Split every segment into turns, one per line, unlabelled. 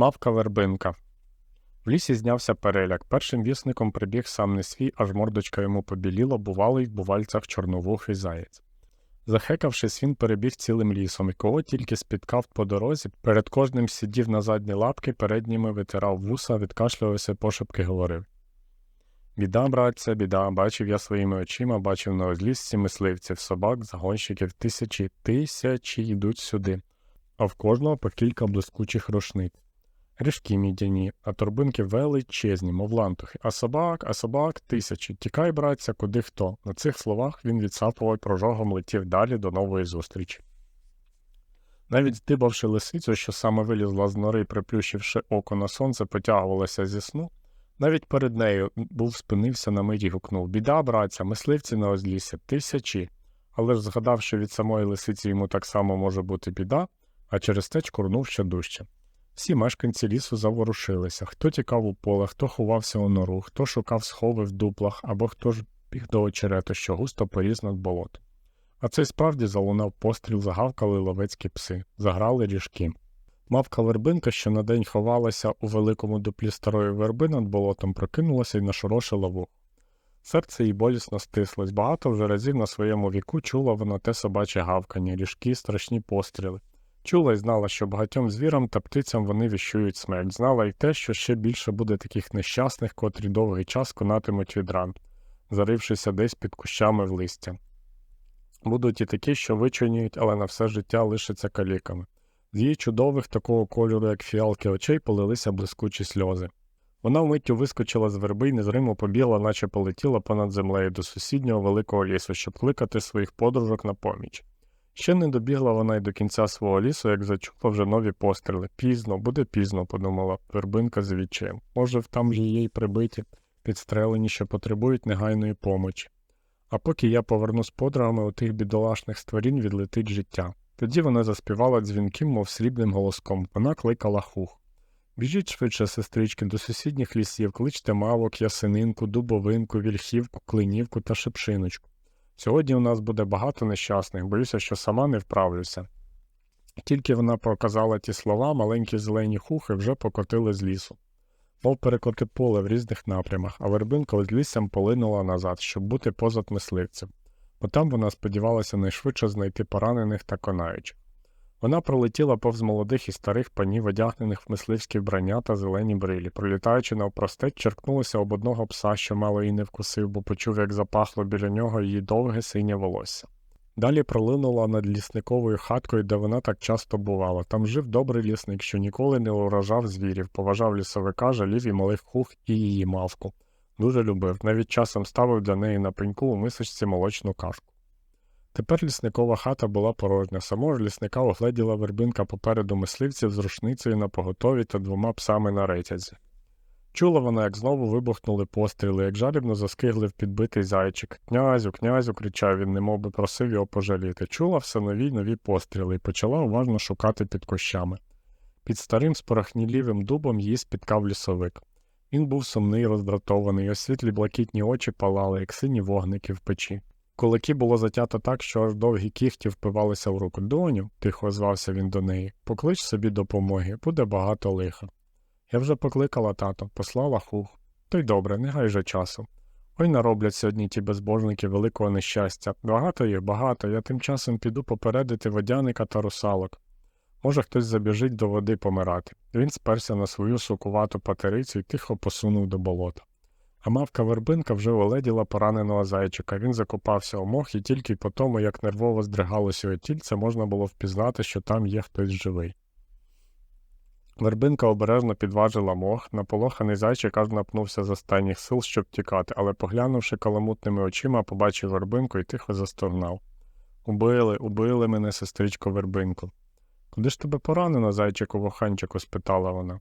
Мавка вербинка. В лісі знявся переляк. Першим вісником прибіг сам не свій, аж мордочка йому побіліла, бувалий в бувальцях чорновухий заєць. Захекавшись, він перебіг цілим лісом, і кого тільки спіткав по дорозі, перед кожним сидів на задні лапки, передніми витирав вуса, відкашлювався пошепки говорив. Біда, братця, біда, бачив я своїми очима, бачив на озлісці мисливців, собак, загонщиків, тисячі, тисячі йдуть сюди, а в кожного по кілька блискучих рушниць. Ріжки мідяні, а торбинки величезні, мов лантухи, а собак, а собак тисячі. Тікай, братця, куди хто. На цих словах він відсапував прожогом летів далі до нової зустрічі. Навіть здибавши лисицю, що саме вилізла з нори, приплющивши око на сонце, потягувалася зі сну, навіть перед нею був спинився на мить і гукнув Біда, братця, мисливці на озлісі, тисячі. Але ж, згадавши від самої лисиці йому так само може бути біда, а через те чкурнув ще дужче. Всі мешканці лісу заворушилися, хто тікав у поле, хто ховався у нору, хто шукав схови в дуплах, або хто ж біг до очерету, що густо поріс над болот. А це й справді залунав постріл, загавкали ловецькі пси, заграли ріжки. Мавка вербинка, що на день ховалася у великому дуплі старої верби над болотом, прокинулася і нашорошила вух. Серце їй болісно стислось, багато вже разів на своєму віку чула вона те собаче гавкання, ріжки, страшні постріли. Чула й знала, що багатьом звірам та птицям вони віщують смерть. Знала й те, що ще більше буде таких нещасних, котрі довгий час конатимуть від ран, зарившися десь під кущами в листя. Будуть і такі, що вичорніють, але на все життя лишаться каліками. З її чудових такого кольору, як фіалки очей, полилися блискучі сльози. Вона вмиттю вискочила з верби й незримо побігла, наче полетіла понад землею до сусіднього великого лісу, щоб кликати своїх подружок на поміч. Ще не добігла вона й до кінця свого лісу, як зачула вже нові постріли. Пізно, буде пізно, подумала вербинка з відчаєм. Може, там же їй прибиті, підстрелені, що потребують негайної помочі. А поки я поверну з подругами у тих бідолашних створінь відлетить життя. Тоді вона заспівала дзвінким, мов срібним голоском. Вона кликала хух. Біжіть швидше, сестрички, до сусідніх лісів, кличте мавок, ясининку, дубовинку, вільхівку, клинівку та шипшиночку. Сьогодні у нас буде багато нещасних, боюся, що сама не вправлюся. Тільки вона показала ті слова, маленькі зелені хухи вже покотили з лісу, мов перекоти поле в різних напрямах, а вербинка з лісом полинула назад, щоб бути позад мисливцем, бо там вона сподівалася найшвидше знайти поранених та конаючих. Вона пролетіла повз молодих і старих панів, одягнених в мисливські вбрання та зелені брилі. Пролітаючи навпростеч, черкнулася об одного пса, що мало її не вкусив, бо почув, як запахло біля нього її довге синє волосся. Далі пролинула над лісниковою хаткою, де вона так часто бувала. Там жив добрий лісник, що ніколи не уражав звірів, поважав лісовика, жалів і малих хух і її мавку. Дуже любив, навіть часом ставив для неї на пеньку у мисочці молочну кашку. Тепер лісникова хата була порожня. Самого лісника огледіла вербинка попереду мисливців з рушницею на поготові та двома псами на ретязі. Чула вона, як знову вибухнули постріли, як жалібно заскиглив підбитий зайчик. Князю, князю, кричав він, немов би просив його пожаліти. Чула все нові й нові постріли і почала уважно шукати під кущами. Під старим спорахнілівим дубом її спіткав лісовик. Він був сумний, роздратований, освітлі блакитні очі палали, як сині вогники в печі. Кулаки було затято так, що аж довгі кіхті впивалися в руку. Доню, тихо звався він до неї, поклич собі допомоги, буде багато лиха. Я вже покликала тато, послала хух. То й добре, не гай же часу. Ой нароблять сьогодні ті безбожники великого нещастя. Багато їх, багато, я тим часом піду попередити водяника та русалок. Може, хтось забіжить до води помирати. Він сперся на свою сукувату патерицю і тихо посунув до болота. А мавка вербинка вже оледіла пораненого зайчика. Він закопався у мох, і тільки по тому, як нервово здригалося його тільце, можна було впізнати, що там є хтось живий. Вербинка обережно підважила мох, наполоханий зайчик аж напнувся з останніх сил, щоб тікати, але, поглянувши каламутними очима, побачив вербинку і тихо застогнав. Убили, убили мене, сестричко вербинку. Куди ж тебе поранено, зайчику воханчику? спитала вона.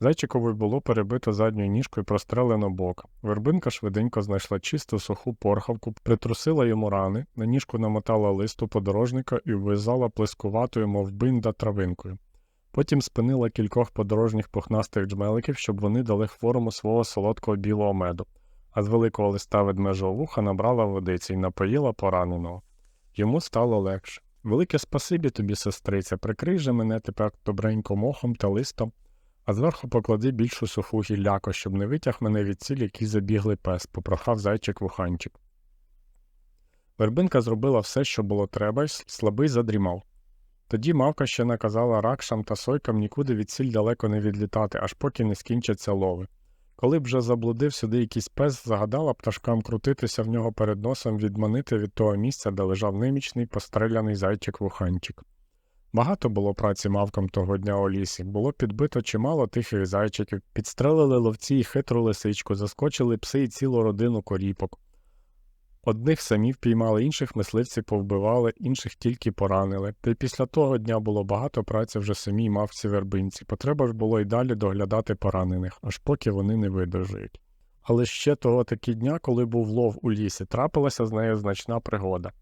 Зайчикові було перебито задньою ніжкою прострелено бок. Вербинка швиденько знайшла чисту суху порхавку, притрусила йому рани, на ніжку намотала листу подорожника і ввизала плескуватою, мов бинда, травинкою. Потім спинила кількох подорожніх пухнастих джмеликів, щоб вони дали хворому свого солодкого білого меду, а з великого листа ведмежого вуха набрала водиці і напоїла пораненого. Йому стало легше. Велике спасибі тобі, сестриця, прикрий же мене тепер добренько мохом та листом а зверху поклади більшу суху гілляку, щоб не витяг мене від ціль, який забіглий пес, попрохав зайчик вуханчик. Вербинка зробила все, що було треба, й слабий задрімав. Тоді мавка ще наказала ракшам та сойкам нікуди від сіль далеко не відлітати, аж поки не скінчаться лови. Коли б вже заблудив сюди якийсь пес, загадала пташкам крутитися в нього перед носом, відманити від того місця, де лежав немічний постреляний зайчик вуханчик. Багато було праці мавкам того дня у лісі, було підбито чимало тихих зайчиків, підстрелили ловці й хитру лисичку, заскочили пси і цілу родину коріпок. Одних самі впіймали, інших мисливці повбивали, інших тільки поранили. Та й після того дня було багато праці вже самій мавці вербинці. Потреба ж було й далі доглядати поранених, аж поки вони не видержують. Але ще того таки дня, коли був лов у лісі, трапилася з нею значна пригода.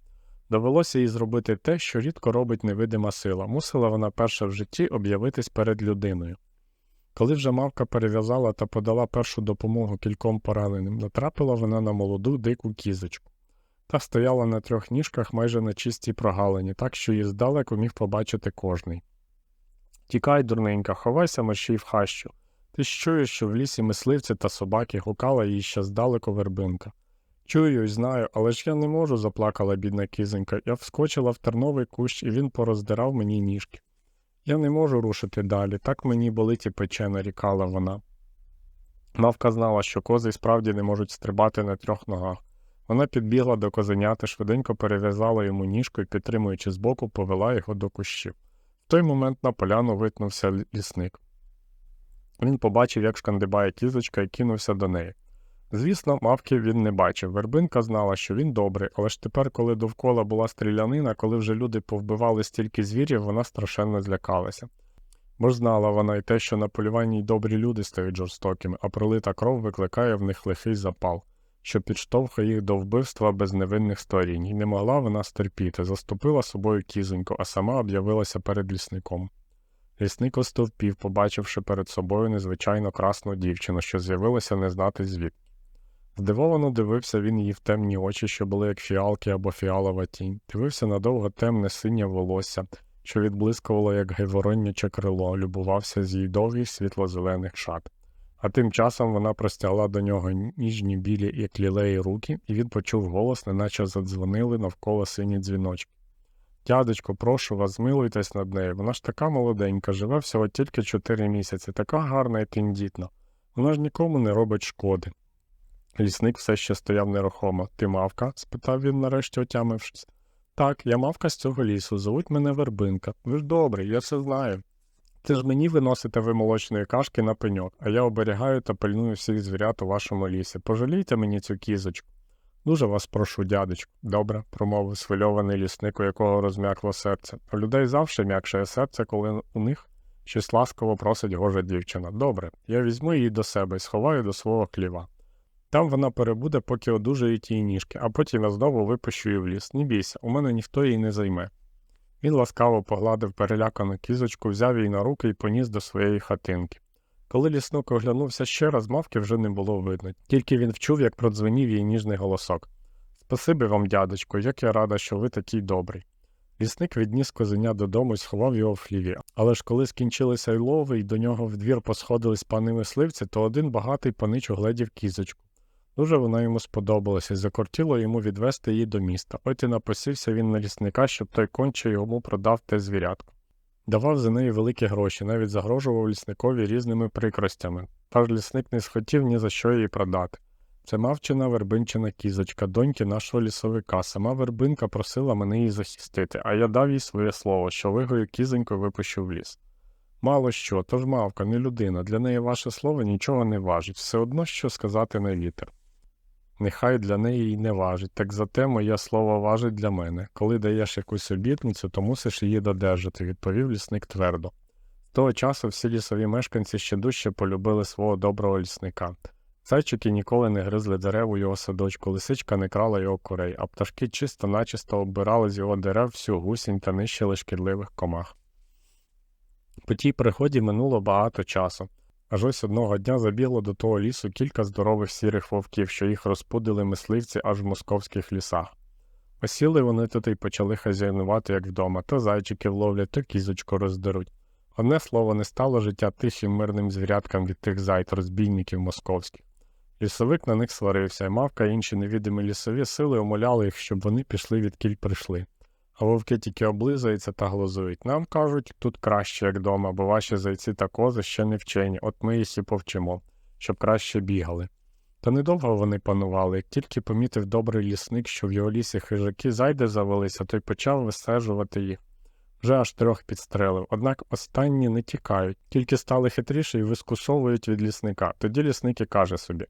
Довелося їй зробити те, що рідко робить невидима сила. Мусила вона перша в житті об'явитись перед людиною. Коли вже мавка перев'язала та подала першу допомогу кільком пораненим, натрапила вона на молоду дику кізочку. Та стояла на трьох ніжках майже на чистій прогалині, так що її здалеку міг побачити кожний. Тікай, дурненька, ховайся мерщій в хащу. Ти ж що в лісі мисливці та собаки гукала їй ще здалеку вербинка. Чую й знаю, але ж я не можу, заплакала бідна кізонька. Я вскочила в терновий кущ, і він пороздирав мені ніжки. Я не можу рушити далі, так мені болить і пече, нарікала вона. Мавка знала, що кози справді не можуть стрибати на трьох ногах. Вона підбігла до козеняти, швиденько перев'язала йому ніжку і, підтримуючи збоку, повела його до кущів. В той момент на поляну витнувся лісник. Він побачив, як шкандибає кізочка, і кинувся до неї. Звісно, мавки він не бачив. Вербинка знала, що він добрий, але ж тепер, коли довкола була стрілянина, коли вже люди повбивали стільки звірів, вона страшенно злякалася. Бо ж знала вона й те, що на полюванні й добрі люди стають жорстокими, а пролита кров викликає в них лихий запал, що підштовхує їх до вбивства без невинних сторінь, і не могла вона стерпіти, заступила собою кізоньку, а сама об'явилася перед лісником. Лісник остовпів, побачивши перед собою незвичайно красну дівчину, що з'явилася не знати звідки. Здивовано дивився він її в темні очі, що були як фіалки або фіалова тінь, дивився на довго темне синє волосся, що відблискувало, як гайворонняче крило, любувався з її довгих світло-зелених шат. А тим часом вона простягла до нього ніжні білі, як лілеї руки, і він почув голос, неначе задзвонили навколо сині дзвіночки. Дядечко, прошу вас, змилуйтесь над нею. Вона ж така молоденька, живе всього тільки чотири місяці, така гарна і тендітна. Вона ж нікому не робить шкоди. Лісник все ще стояв нерухомо. Ти мавка? спитав він, нарешті отямившись. Так, я мавка з цього лісу, зовуть мене Вербинка. Ви ж добрий, я все знаю. Це ж мені виносите ви молочної кашки на пеньок, а я оберігаю та пильную всіх звірят у вашому лісі. Пожалійте мені цю кізочку. Дуже вас прошу, дядечку. Добре, промовив схвильований лісник, у якого розм'якло серце. У людей завжди м'якшає серце, коли у них щось ласково просить гожа дівчина. Добре, я візьму її до себе і сховаю до свого кліва. Там вона перебуде, поки одужають її ніжки, а потім я знову випущу її в ліс. Не бійся, у мене ніхто її не займе. Він ласкаво погладив перелякану кізочку, взяв її на руки і поніс до своєї хатинки. Коли ліснок оглянувся ще раз, мавки вже не було видно, тільки він вчув, як продзвенів її ніжний голосок. Спасибі вам, дядечко, як я рада, що ви такий добрий. Лісник відніс козеня додому і сховав його в хліві. Але ж коли скінчилися й лови, і до нього в двір посходились пани мисливці, то один багатий панич огледів кізочку. Дуже вона йому сподобалася і закортіло йому відвести її до міста. От і напосівся він на лісника, щоб той конче йому продав те звірятко. Давав за неї великі гроші, навіть загрожував лісникові різними прикростями, та ж лісник не схотів ні за що її продати. Це мавчина вербинчина кізочка, доньки нашого лісовика. Сама вербинка просила мене її захистити, а я дав їй своє слово, що вигою кізоньку випущу в ліс. Мало що, тож мавка, не людина, для неї ваше слово нічого не важить, все одно що сказати на вітер. Нехай для неї й не важить, так зате моє слово важить для мене. Коли даєш якусь обітницю, то мусиш її додержати, відповів лісник твердо. З того часу всі лісові мешканці ще дужче полюбили свого доброго лісника. Зайчики ніколи не гризли дерев у його садочку, лисичка не крала його курей, а пташки чисто начисто оббирали з його дерев всю гусінь та нищили шкідливих комах. По тій приході минуло багато часу. Аж ось одного дня забігло до того лісу кілька здорових сірих вовків, що їх розпудили мисливці аж в московських лісах. Осіли вони тут і почали хазяйнувати, як вдома, то зайчиків ловлять, то кізочку роздеруть. Одне слово, не стало життя тихим мирним звіряткам від тих зайд розбійників московських. Лісовик на них сварився, і мавка інші невідомі лісові сили умоляли їх, щоб вони пішли відкіль прийшли. А вовки тільки облизуються та глузують. Нам кажуть, тут краще, як дома, бо ваші зайці та кози ще не вчені, от ми їх і повчимо, щоб краще бігали. Та недовго вони панували, як тільки помітив добрий лісник, що в його лісі хижаки зайди завелися, то й почав висаджувати їх. Вже аж трьох підстрелив, однак останні не тікають, тільки стали хитріші і вискусовують від лісника. Тоді лісник і каже собі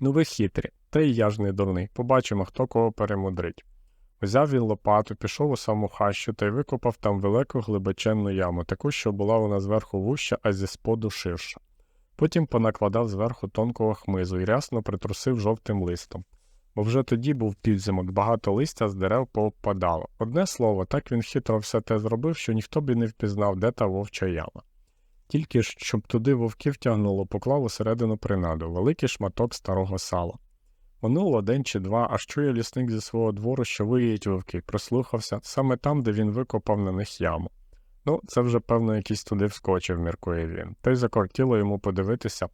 Ну ви хитрі, та й я ж не дурний, побачимо, хто кого перемудрить. Взяв він лопату, пішов у саму хащу та й викопав там велику глибоченну яму, таку, що була вона зверху вуща, а зі споду ширша. Потім понакладав зверху тонкого хмизу і рясно притрусив жовтим листом. Бо вже тоді був підзимок, багато листя з дерев повпадало. Одне слово, так він хитро все те зробив, що ніхто б і не впізнав, де та вовча яма. Тільки ж, щоб туди вовків тягнуло, поклав усередину принаду великий шматок старого сала. Минуло день чи два, аж чує лісник зі свого двору, що виїдь вовки, прислухався саме там, де він викопав на них яму. Ну, це вже, певно, якийсь туди вскочив, міркує він, та й закортіло йому подивитися.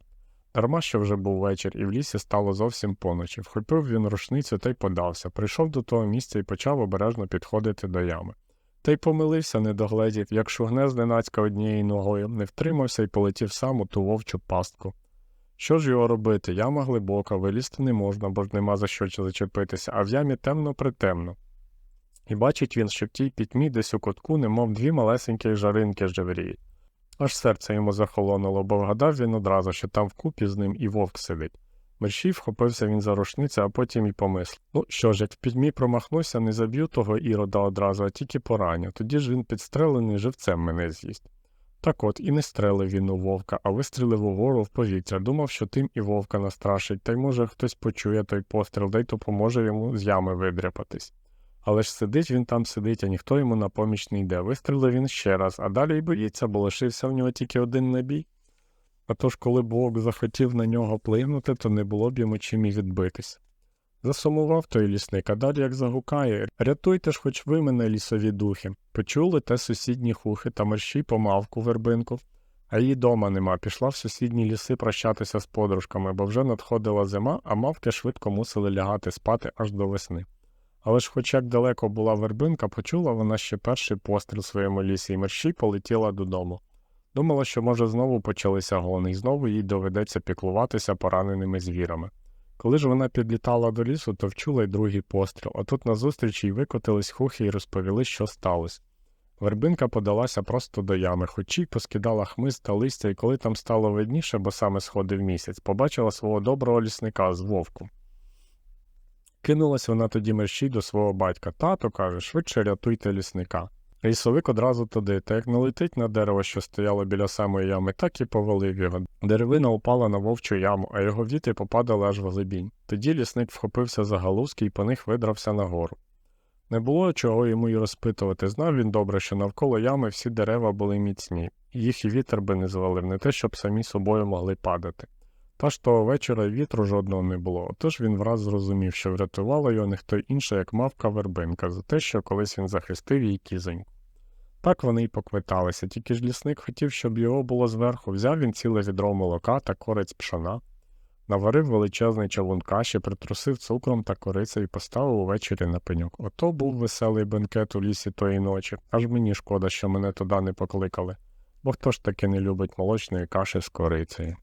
Дарма що вже був вечір, і в лісі стало зовсім поночі. Вхопив він рушницю та й подався, прийшов до того місця і почав обережно підходити до ями. Та й помилився, не догледів, як шугне зненацька однією ногою, не втримався і полетів сам у ту вовчу пастку. Що ж його робити? Яма глибока, вилізти не можна, бо ж нема за що зачепитися, а в ямі темно притемно. І бачить він, що в тій пітьмі десь у кутку, немов дві малесенькі жаринки живріють. Аж серце йому захолонуло, бо вгадав він одразу, що там вкупі з ним і вовк сидить. Мерщій вхопився він за рушницю, а потім і помислив. Ну що ж, як в пітьмі промахнуся, не заб'ю того ірода одразу, а тільки пораню. Тоді ж він підстрелений живцем мене з'їсть. Так от і не стрелив він у вовка, а вистрілив угору в повітря. Думав, що тим і вовка настрашить, та й може хтось почує той постріл, дай то поможе йому з ями видряпатись. Але ж сидить він там сидить, а ніхто йому на поміч не йде. Вистрілив він ще раз, а далі й боїться, бо лишився в нього тільки один набій. А тож, коли б вовк захотів на нього плигнути, то не було б йому чим і відбитись. Засумував той лісник, а далі як загукає Рятуйте ж хоч ви мене, лісові духи. Почули те сусідні хухи та мерщій помавку вербинку, а її дома нема. Пішла в сусідні ліси прощатися з подружками, бо вже надходила зима, а мавки швидко мусили лягати спати аж до весни. Але ж, хоч як далеко була вербинка, почула вона ще перший постріл в своєму лісі і мерщій полетіла додому. Думала, що, може, знову почалися гони, і знову їй доведеться піклуватися пораненими звірами. Коли ж вона підлітала до лісу, то вчула й другий постріл, а тут назустріч їй викотились хухи і розповіли, що сталося. Вербинка подалася просто до ями, хоч і поскидала хмиз та листя, і коли там стало видніше, бо саме сходив місяць, побачила свого доброго лісника з вовку. Кинулась вона тоді мерщій до свого батька. Тато каже, швидше рятуйте лісника. Лісовик одразу туди, та як налетить на дерево, що стояло біля самої ями, так і повалив його. Деревина упала на вовчу яму, а його віти попадали аж в глибінь. Тоді лісник вхопився за галузки і по них видрався нагору. Не було чого йому й розпитувати. Знав він добре, що навколо ями всі дерева були міцні, їх і вітер би не звалив, не те, щоб самі собою могли падати. Та ж того вечора вітру жодного не було, отож він враз зрозумів, що врятувала його не хто інше, як мавка вербинка, за те, що колись він захистив її кізоньку. Так вони й поквиталися, тільки ж лісник хотів, щоб його було зверху, взяв він ціле відро молока та корець пшона, наварив величезний чавун каші, притрусив цукром та корицею і поставив увечері на пеньок. Ото був веселий бенкет у лісі тої ночі, аж мені шкода, що мене туди не покликали, бо хто ж таки не любить молочної каші з корицею.